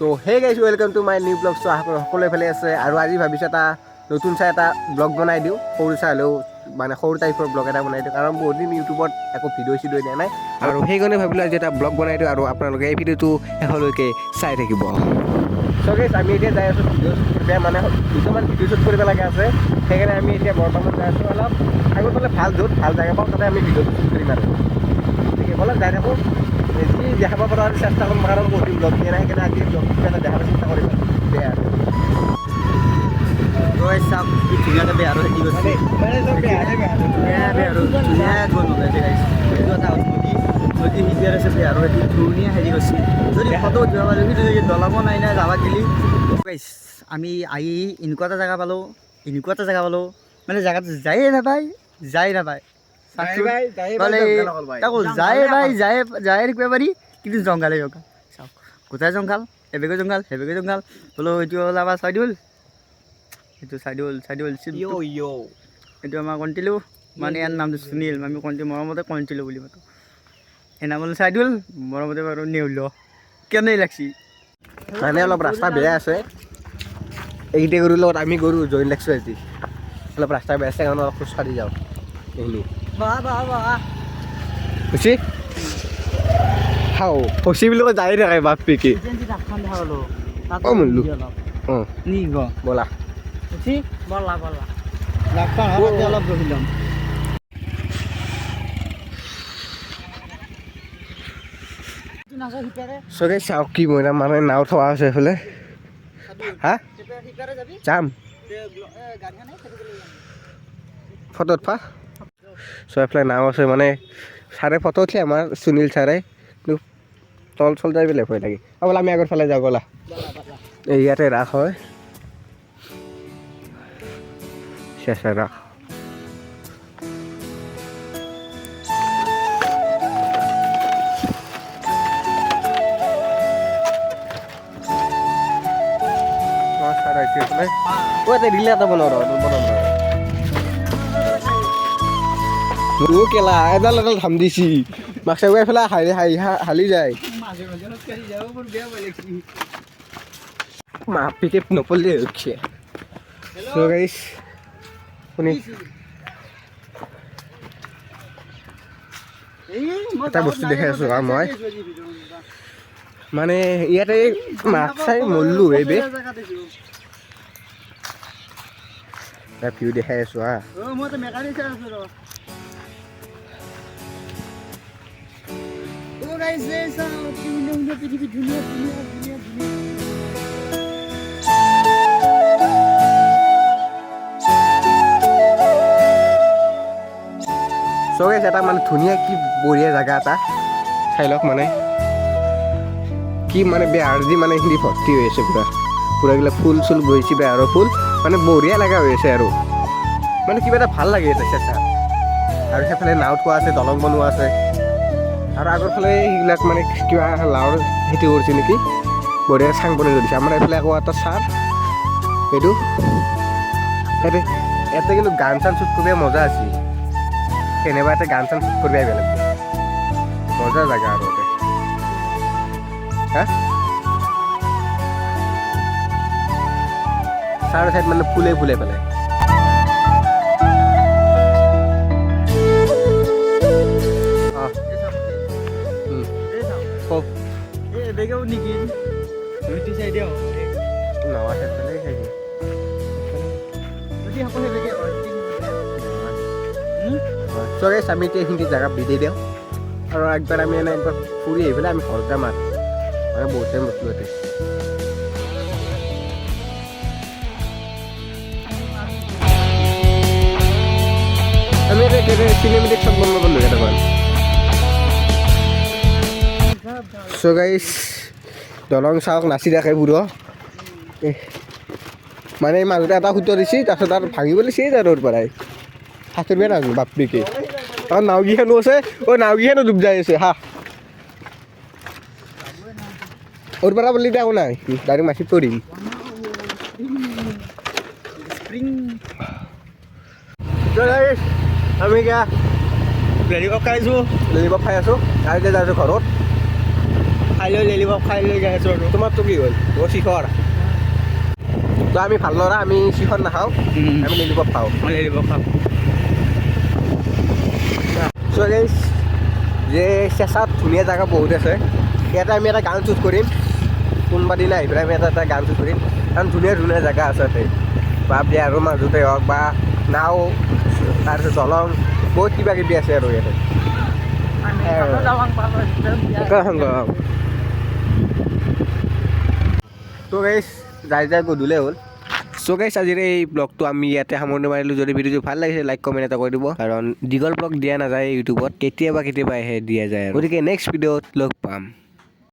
তো সেই গাইছোঁ welcome to my new blog চ' সকলোৱে ভালে আছে আৰু আজি ভাবিছোঁ এটা নতুন চাই এটা ব্লগ বনাই দিওঁ। সৰু চাই হ'লেও মানে সৰু টাইপৰ ব্লগ এটা বনাই দিওঁ। কাৰণ বহুত দিন ইউটিউবত একো ভিডিঅ' চিডিঅ' দিয়া নাই। আৰু সেইকাৰণে ভাবিলোঁ আজি এটা ব্লগ বনাই দিওঁ আৰু আপোনালোকে এই ভিডিঅ'টো শেষলৈকে চাই থাকিব। চ' আমি এতিয়া যাই আছোঁ ভিডিঅ' শ্বুট কৰিব মানে দুটামান ভিডিঅ' শ্বুট কৰিব লগা আছে। সেইকাৰণে আমি এতিয়া বৰ্তমান যাই আছোঁ অলপ। আগত হ'লে ভালো য'ত ভালো জেগা পাওঁ, তাতে আমি ভিডিঅ' শ্বুট কৰিম আৰু। আছে ব'লক যাই থাকোঁ। যি দেখাব পাৰোঁ আৰু চেষ্টা কৰিম কাৰণ বহুত দিন ব্লগ দিয়া সেইকাৰণে আজি দেখাব চেষ্টা কৰিম বেয়া ৰৈ চাওক কি ধুনীয়াকৈ বেয়া আৰু খেতি কৰিছে ধুনীয়া বেয়া আৰু ধুনীয়া গ'ল এইটো এটা আছে বেয়া আৰু খেতি ধুনীয়া হেৰি কৰিছে যদি ফটো উঠিব পাৰোঁ কিন্তু যদি দলঙো নাই নাই যাবা গেলি। আমি আহি এনেকুৱা এটা জেগা পালোঁ এনেকুৱা এটা জেগা পালোঁ। মানে জেগাটো যায়ে নাপায় যায় নাপায়। তাকো যায় বাই যায় যায় কিন্তু জংঘালে জংঘাল চাওক গোটাই জংঘাল এবেগে জংঘাল সেবেগে জংঘাল বোলো এইটো হ'ল আমাৰ চাইডুল এইটো চাইডুল চাইডুল এইটো আমাৰ কণ্টিলো। মানে ইয়াৰ নামটো সুনীল আমি কণ্টি মৰমতে কণ্টিলো বুলি মাতো। সেই নাম হ'ল চাইডুল মৰমতে বাৰু নেউল। কেনে লাগছি? মানে অলপ ৰাস্তা বেয়া আছে। এইকেইটা গৰুৰ লগত আমি গৰু জইন লাগিছোঁ আজি। অলপ ৰাস্তা বেয়া আছে কাৰণে অলপ খোজকাঢ়ি যাওঁ। এইখিনি বাহ বাহ বাহ। খুচি খাওঁ খুচি বুলি কৈ যাই থাকে বাপ পিকি অ, মুল্লু। অঁ। নি গ। ব'লা। বলা বলা। অলপ চবে চাওক কি মইনা মানে নাও থোৱা আছে এইফালে। হা? যাম। ফটোত ফা চ' এইফালে নাও আছে মানে ছাৰে ফটো উঠে আমাৰ সুনীল ছাৰে তল চল যাই পেলাই ভয় লাগে। আৰু বোলে, আমি আগৰ ফালে যাওঁ ব'লা। ইয়াতে ৰাস হয়। ৰাস এইফালে ও এটা বনাওঁ ৰ মোৰো কেলা এডাল এডাল ধাম দিছি। মাক চাই এইফালে হালি হালি হালি যায়। মাজে মাজে খোজকাঢ়ি যাব মোৰ বেয়া ভয় লাগছি মা পিকে নপৰিলে উঠছে চ' গাইছ শুনি এটা বস্তু দেখাই আছোঁ হা মই। মানে ইয়াতে মাক চাই মৰিলোঁ এই বে। এটা ভিউ দেখাই আছোঁ হা গাইছ এই এটা মানে ধুনীয়া কি বঢ়িয়া জেগা এটা। চাই লওক মানে। কি মানে বেহাৰ দি মানে এইখিনি ভৰ্তি হৈ আছে পূৰা। পূৰা এইবিলাক ফুল চুল গৈছে বেহাৰৰ ফুল। মানে বঢ়িয়া লগা হৈ আছে আৰু। মানে কিবা এটা ভালো লাগে এটা চেঁচা আৰু সেইফালে নাও থোৱা আছে, দলং বনোৱা আছে। আৰু আগৰ ফালে সেইবিলাক মানে কিবা লাওৰ খেতি কৰিছে নেকি? বঢ়িয়া চাং বনাই দিছে আমাৰ এইফালে আকৌ এটা চাৰ। এইটো। ইয়াতে ইয়াতে কিন্তু গান চান শ্বুট কৰিব মজা আছিল কেনেবা এটা গান চান শ্বুট কৰিব আহিব লাগিব। মজা জেগা আৰু হা? চাৰ চাইড মানে ফুলে ফুলে পেলাই। কওক। এই বেগেও নেকি? খাইছে যদি সকলো বেগে চবে আমি এতিয়া এইখিনি জেগা বিদি দিওঁ আৰু একবাৰ আমি এনে একবাৰ ফুৰি আহি পেলাই আমি ঘৰত যাম আৰু মানে বহুত টাইম ৰখিলোঁ ইয়াতে আমি কেনে চিনেমেটিক শ্বট বনাব পারল এটা সো গাইস দলং চাওক নাচি থাকে বুঢ়ো। মানে মাজতে এটা সূত্র দিছি তাৰপিছত আৰু ভাঙিবলৈ চেয়ে যায় ৰ'দ পৰাই। সাঁতুৰিব নাজানো বাপৰিকে। আৰু নাওগিখনো আছে। অ নাওগিখনো ডুব যাই আছে হা। ওর পৰা বলি একো নাই ডাইৰেক্ট মাছিত পৰিম। স্প্ৰিং আমি এতিয়া হেৰি ককাইছোঁ ললিপপ খাই আছোঁ আৰু এতিয়া যাই ঘৰত। খাই লৈ লেলি খাই লৈ গাই আছোঁ আৰু। তোমাৰতো কি হ'ল? মোৰ শিখৰ? তো আমি ভালো ল'ৰা আমি শিখৰ নাখাওঁ আমি লিলিপপ খাওঁ। মই পপ খাম যে চেঁচাত ধুনীয়া জেগা বহুত আছে। ইয়াতে আমি এটা গান শ্বুট কৰিম। কোনোবা দিনা আহি পেলাই আমি এটা এটা গান শ্বুট কৰিম। কাৰণ ধুনীয়া ধুনীয়া জেগা আছে তাতে বা বিহাৰৰ মাজতে হওক বা নাও তাৰপিছত দলং বহুত কিবা কিবি আছে আৰু ইয়াতে। তো গাইজ যাই যাই গধূলি হ'ল। চ' গাইছ আজিৰ এই ব্লগটো আমি ইয়াতে সামৰণি মাৰিলোঁ। যদি ভিডিঅ'টো ভালো লাগিছে লাইক কমেণ্ট এটা কৰি দিব। কাৰণ দীঘল ব্লগ দিয়া নাযায় ইউটিউবত কেতিয়াবা কেতিয়াবাহে দিয়া যায় গতিকে নেক্সট ভিডিঅ'ত লগ পাম।